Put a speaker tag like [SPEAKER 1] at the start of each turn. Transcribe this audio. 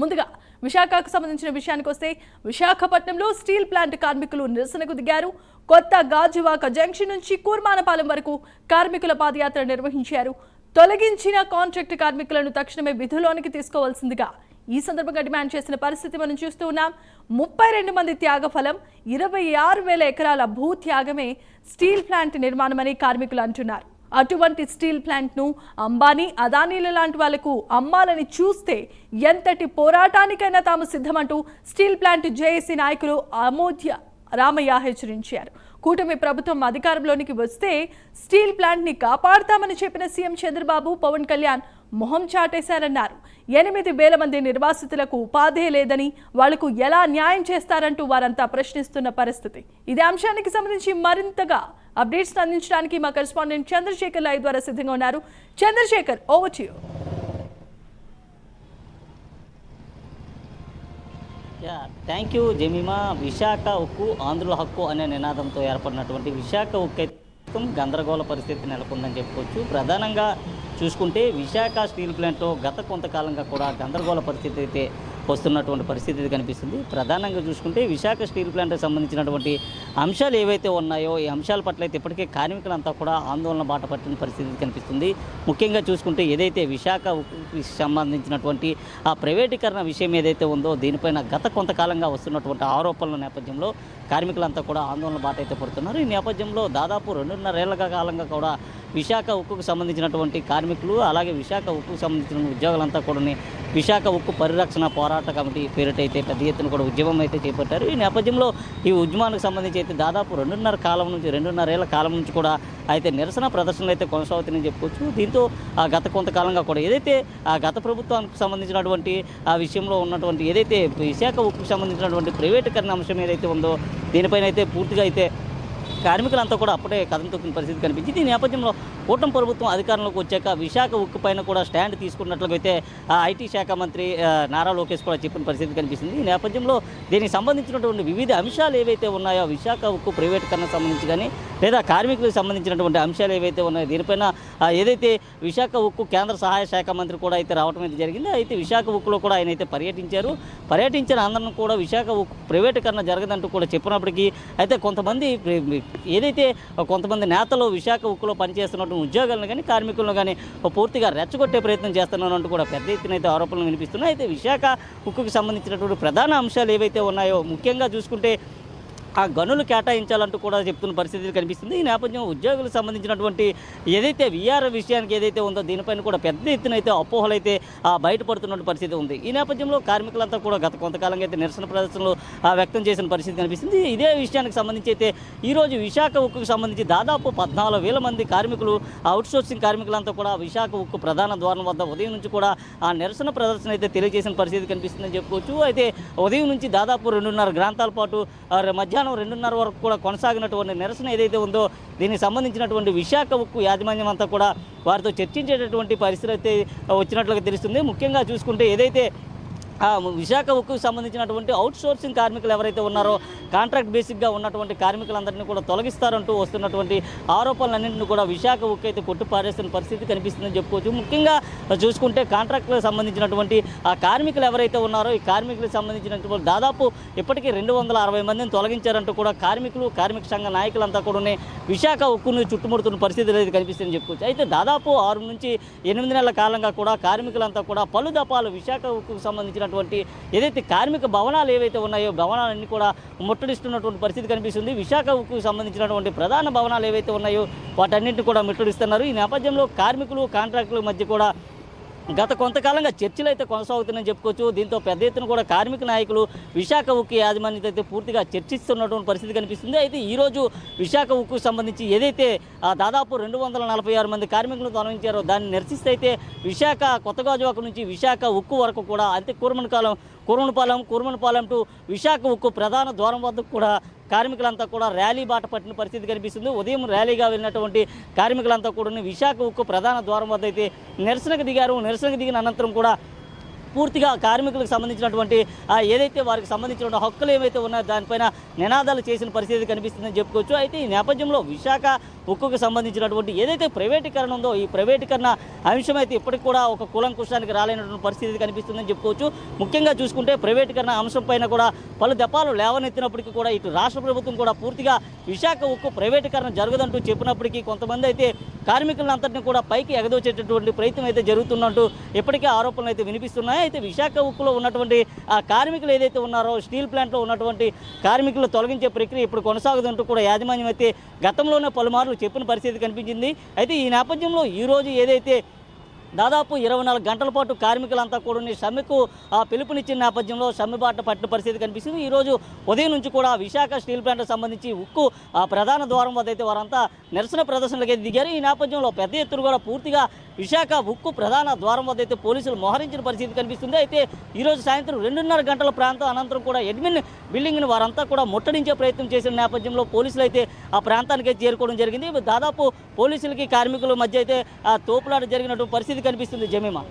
[SPEAKER 1] ముందుగా విశాఖకు సంబంధించిన విషయానికి వస్తే విశాఖపట్నంలో స్టీల్ ప్లాంట్ కార్మికులు నిరసనకు దిగారు. కొత్త గాజువాక జంక్షన్ నుంచి కూర్మానపాలెం వరకు కార్మికుల పాదయాత్ర నిర్వహించారు. తొలగించిన కాంట్రాక్ట్ కార్మికులను తక్షణమే విధుల్లోనికి తీసుకోవాల్సిందిగా ఈ సందర్భంగా డిమాండ్ చేసిన పరిస్థితి మనం చూస్తూ ఉన్నాం. ముప్పై రెండు మంది త్యాగఫలం ఇరవై ఆరు వేల ఎకరాల భూ త్యాగమే స్టీల్ ప్లాంట్ నిర్మాణమని కార్మికులు అంటున్నారు. అటువంటి స్టీల్ ప్లాంట్ను అంబానీ అదానీల లాంటి వాళ్ళకు అమ్మాలని చూస్తే ఎంతటి పోరాటానికైనా తాము సిద్ధమంటూ స్టీల్ ప్లాంట్ జేఏసీ నాయకులు అమోధ్య రామయ్య హెచ్చరించారు. కూటమి ప్రభుత్వం అధికారంలోనికి వస్తే స్టీల్ ప్లాంట్ని కాపాడతామని చెప్పిన సీఎం చంద్రబాబు పవన్ కళ్యాణ్ మొహం చాటేశారన్నారు. ఎనిమిది వేల మంది నిర్వాసితులకు ఉపాధి లేదని వాళ్ళకు ఎలా న్యాయం చేస్తారంటూ వారంతా ప్రశ్నిస్తున్న పరిస్థితి. ఇదే అంశానికి సంబంధించి మరింతగా అప్డేట్స్ అందించడానికి మా కరెస్పాండెంట్ చంద్రశేఖర్ లైవ్ ద్వారా సిద్ధంగా ఉన్నారు. Chandrashekar over to you
[SPEAKER 2] yeah thank you Jemima. Visakha ఉక్కు ఆంధ్రుల హక్కు అనే నినాదంతో ఏర్పడినటువంటి విశాఖ ఉక్కు గందరగోళ పరిస్థితి నెలకొందని చెప్పుకోవచ్చు. ప్రధానంగా చూసుకుంటే విశాఖ స్టీల్ ప్లాంట్లో గత కొంతకాలంగా కూడా గందరగోళ పరిస్థితి అయితే వస్తున్నటువంటి పరిస్థితి కనిపిస్తుంది. ప్రధానంగా చూసుకుంటే విశాఖ స్టీల్ ప్లాంట్కి సంబంధించినటువంటి అంశాలు ఏవైతే ఉన్నాయో ఈ అంశాల పట్ల అయితే ఇప్పటికే కార్మికులంతా కూడా ఆందోళన బాట పట్టిన పరిస్థితి కనిపిస్తుంది. ముఖ్యంగా చూసుకుంటే ఏదైతే విశాఖ సంబంధించినటువంటి ఆ ప్రైవేటీకరణ విషయం ఏదైతే ఉందో దీనిపైన గత కొంతకాలంగా వస్తున్నటువంటి ఆరోపణల నేపథ్యంలో కార్మికులంతా కూడా ఆందోళన బాట అయితే పడుతున్నారు. ఈ నేపథ్యంలో దాదాపు రెండున్నరేళ్ళ కాలంగా కూడా విశాఖ ఉక్కుకు సంబంధించినటువంటి కార్మికులు అలాగే విశాఖ ఉక్కుకు సంబంధించిన ఉద్యోగులంతా కూడా విశాఖ ఉక్కు పరిరక్షణ పోరాట కమిటీ పేరిటైతే పెద్ద ఎత్తున కూడా ఉద్యమం అయితే చేపట్టారు. ఈ నేపథ్యంలో ఈ ఉద్యమానికి సంబంధించి అయితే దాదాపు రెండున్నర కాలం నుంచి రెండున్నరేళ్ళ కాలం నుంచి కూడా అయితే నిరసన ప్రదర్శనలు అయితే కొనసాగుతుందని చెప్పుకోవచ్చు. దీంతో ఆ గత కొంతకాలంగా కూడా ఏదైతే ఆ గత ప్రభుత్వానికి సంబంధించినటువంటి ఆ విషయంలో ఉన్నటువంటి ఏదైతే విశాఖ ఉక్కుకు సంబంధించినటువంటి ప్రైవేటీకరణ అంశం ఏదైతే ఉందో దీనిపైన అయితే పూర్తిగా అయితే కార్మికులంతా కూడా అప్పుడే కథం తొక్కిన పరిస్థితి కనిపించింది. ఈ నేపథ్యంలో కూటమి ప్రభుత్వం అధికారంలోకి వచ్చాక విశాఖ ఉక్కు పైన కూడా స్టాండ్ తీసుకున్నట్లయితే ఐటీ శాఖ మంత్రి నారా లోకేష్ కూడా చెప్పిన పరిస్థితి కనిపిస్తుంది. ఈ నేపథ్యంలో దీనికి సంబంధించినటువంటి వివిధ అంశాలు ఏవైతే ఉన్నాయో విశాఖ ఉక్కు ప్రైవేటీకరణకు సంబంధించి కానీ లేదా కార్మికులకు సంబంధించినటువంటి అంశాలు ఏవైతే ఉన్నాయో దీనిపైన ఏదైతే విశాఖ ఉక్కు కేంద్ర సహాయ శాఖ మంత్రి కూడా అయితే రావడం అయితే జరిగింది. అయితే విశాఖ ఉక్కులో కూడా ఆయన అయితే పర్యటించారు. పర్యటించిన అందరం కూడా విశాఖ ఉక్కు ప్రైవేటీకరణ జరగదంటూ కూడా చెప్పినప్పటికీ అయితే కొంతమంది ఏదైతే కొంతమంది నేతలు విశాఖ ఉక్కులో పనిచేస్తున్నటువంటి ఉద్యోగాలను కానీ కార్మికులను కానీ పూర్తిగా రెచ్చగొట్టే ప్రయత్నం చేస్తున్నారంటూ కూడా పెద్ద ఎత్తున అయితే ఆరోపణలు వినిపిస్తున్నాయి. అయితే విశాఖ ఉక్కుకు సంబంధించినటువంటి ప్రధాన అంశాలు ఏవైతే ఉన్నాయో ముఖ్యంగా చూసుకుంటే ఆ గనులు కేటాయించాలంటూ కూడా చెప్తున్న పరిస్థితి కనిపిస్తుంది. ఈ నేపథ్యం ఉద్యోగులకు సంబంధించినటువంటి ఏదైతే విఆర్ విషయానికి ఏదైతే ఉందో దీనిపైన కూడా పెద్ద ఎత్తున అయితే అపోహలు అయితే బయటపడుతున్న పరిస్థితి ఉంది. ఈ నేపథ్యంలో కార్మికులంతా కూడా గత కొంతకాలంగా అయితే నిరసన ప్రదర్శనలు వ్యక్తం చేసిన పరిస్థితి కనిపిస్తుంది. ఇదే విషయానికి సంబంధించి అయితే ఈరోజు విశాఖ ఉక్కుకు సంబంధించి దాదాపు పద్నాలుగు వేల మంది కార్మికులు అవుట్సోర్సింగ్ కార్మికులంతా కూడా విశాఖ ఉక్కు ప్రధాన ద్వారం వద్ద ఉదయం నుంచి కూడా ఆ నిరసన ప్రదర్శన అయితే తెలియజేసిన పరిస్థితి కనిపిస్తుందని చెప్పుకోవచ్చు. అయితే ఉదయం నుంచి దాదాపు రెండున్నర గ్రాంతాల పాటు మధ్య మధ్యాహ్నం రెండున్నర వరకు కూడా కొనసాగినటువంటి నిరసన ఏదైతే ఉందో దీనికి సంబంధించినటువంటి విశాఖ ఉక్కు యాజమాన్యం అంతా కూడా వారితో చర్చించేటటువంటి పరిస్థితి అయితే వచ్చినట్లుగా తెలుస్తుంది. ముఖ్యంగా చూసుకుంటే ఏదైతే విశాఖ ఉక్కుకు సంబంధించినటువంటి అవుట్ సోర్సింగ్ కార్మికులు ఎవరైతే ఉన్నారో కాంట్రాక్ట్ బేసిక్గా ఉన్నటువంటి కార్మికులందరినీ కూడా తొలగిస్తారంటూ వస్తున్నటువంటి ఆరోపణలన్నింటినీ కూడా విశాఖ ఉక్కు అయితే కొట్టుపారేస్తున్న పరిస్థితి కనిపిస్తుందని చెప్పుకోవచ్చు. ముఖ్యంగా చూసుకుంటే కాంట్రాక్టులకు సంబంధించినటువంటి ఆ కార్మికులు ఎవరైతే ఉన్నారో ఈ కార్మికులకు సంబంధించినటువంటి దాదాపు ఇప్పటికీ రెండు వందల అరవై మందిని తొలగించారంటూ కూడా కార్మికులు కార్మిక సంఘ నాయకులంతా కూడా విశాఖ ఉక్కును చుట్టుముడుతున్న పరిస్థితి అనేది కనిపిస్తుందని చెప్పుకోవచ్చు. అయితే దాదాపు ఆరు నుంచి ఎనిమిది నెలల కాలంగా కూడా కార్మికులంతా కూడా పలు దపాలు విశాఖ ఉక్కుకు సంబంధించినటువంటి ఏదైతే కార్మిక భవనాలు ఏవైతే ఉన్నాయో భవనాలన్నీ కూడా ముట్టడిస్తున్నటువంటి పరిస్థితి కనిపిస్తుంది. విశాఖకు సంబంధించినటువంటి ప్రధాన భవనాలు ఏవైతే ఉన్నాయో వాటన్నింటినీ కూడా ముట్టడిస్తున్నారు. ఈ నేపథ్యంలో కార్మికులు కాంట్రాక్టుల మధ్య కూడా గత కొంతకాలంగా చర్చలు అయితే కొనసాగుతున్నాయని చెప్పుకోవచ్చు. దీంతో పెద్ద ఎత్తున కూడా కార్మిక నాయకులు విశాఖ ఉక్కు యాజమాన్యత అయితే పూర్తిగా చర్చిస్తున్నటువంటి పరిస్థితి కనిపిస్తుంది. అయితే ఈరోజు విశాఖ ఉక్కు సంబంధించి ఏదైతే దాదాపు రెండు వందల నలభై ఆరు మంది కార్మికులను తొలగించారో దాన్ని నిరసిస్తే అయితే విశాఖ కొత్తగాజువాక నుంచి విశాఖ ఉక్కు వరకు కూడా అంతే కూరమనకాలం కూరమనపాలెం కూరమనపాలెం టు విశాఖ ఉక్కు ప్రధాన ద్వారం వద్దకు కూడా కార్మికులంతా కూడా ర్యాలీ బాట పట్టిన పరిస్థితి కనిపిస్తుంది. ఉదయం ర్యాలీగా వెళ్ళినటువంటి కార్మికులంతా కూడా విశాఖ ఉక్కు ప్రధాన ద్వారం వద్ద అయితే నిరసనకు దిగారు. నిరసనకు దిగిన అనంతరం కూడా పూర్తిగా కార్మికులకు సంబంధించినటువంటి ఏదైతే వారికి సంబంధించిన హక్కులు ఏవైతే ఉన్నాయో దానిపైన నినాదాలు చేసిన పరిస్థితి కనిపిస్తుందని చెప్పుకోవచ్చు. అయితే ఈ నేపథ్యంలో విశాఖ ఉక్కుకు సంబంధించినటువంటి ఏదైతే ప్రైవేటీకరణ ఉందో ఈ ప్రైవేటీకరణ అంశం అయితే ఇప్పటికి కూడా ఒక కులంకుశానికి రాలేనటువంటి పరిస్థితి కనిపిస్తుందని చెప్పుకోవచ్చు. ముఖ్యంగా చూసుకుంటే ప్రైవేటీకరణ అంశం పైన కూడా పలు దెపాలు లేవనెత్తినప్పటికీ కూడా ఇటు రాష్ట్ర ప్రభుత్వం కూడా పూర్తిగా విశాఖ ఉక్కు ప్రైవేటీకరణ జరగదంటూ చెప్పినప్పటికీ కొంతమంది అయితే కార్మికులంతటిని కూడా పైకి ఎగదోచేటటువంటి ప్రయత్నం అయితే జరుగుతున్నట్టు ఇప్పటికే ఆరోపణలు అయితే వినిపిస్తున్నాయి. అయితే విశాఖ ఉక్కులో ఉన్నటువంటి ఆ కార్మికులు ఏదైతే ఉన్నారో స్టీల్ ప్లాంట్లో ఉన్నటువంటి కార్మికులు తొలగించే ప్రక్రియ ఇప్పుడు కొనసాగుతుంటూ కూడా యాజమాన్యం అయితే గతంలోనే పలుమార్లు చెప్పిన పరిస్థితి కనిపించింది. అయితే ఈ నేపథ్యంలో ఈ రోజు ఏదైతే దాదాపు ఇరవై నాలుగు గంటల పాటు కార్మికులంతా కూడా సమ్మెకు ఆ పిలుపునిచ్చిన నేపథ్యంలో సమ్మె బాట పట్టిన పరిస్థితి కనిపిస్తుంది. ఈరోజు ఉదయం నుంచి కూడా విశాఖ స్టీల్ ప్లాంట్కి సంబంధించి ఉక్కు ఆ ప్రధాన ద్వారం వద్ద అయితే వారంతా నిరసన ప్రదర్శనలకు దిగారు. ఈ నేపథ్యంలో పెద్ద ఎత్తున కూడా పూర్తిగా విశాఖ ఉక్కు ప్రధాన ద్వారం వద్ద అయితే పోలీసులు మోహరించిన పరిస్థితి కనిపిస్తుంది. అయితే ఈరోజు సాయంత్రం రెండున్నర గంటల ప్రాంతం అనంతరం కూడా అడ్మిన్ బిల్డింగ్ని వారంతా కూడా ముట్టడించే ప్రయత్నం చేసిన నేపథ్యంలో పోలీసులు అయితే ఆ ప్రాంతానికి చేరుకోవడం జరిగింది. దాదాపు పోలీసులకి కార్మికుల మధ్య అయితే ఆ తోపులాట జరిగినటువంటి పరిస్థితి కనిపిస్తుంది జమీమా.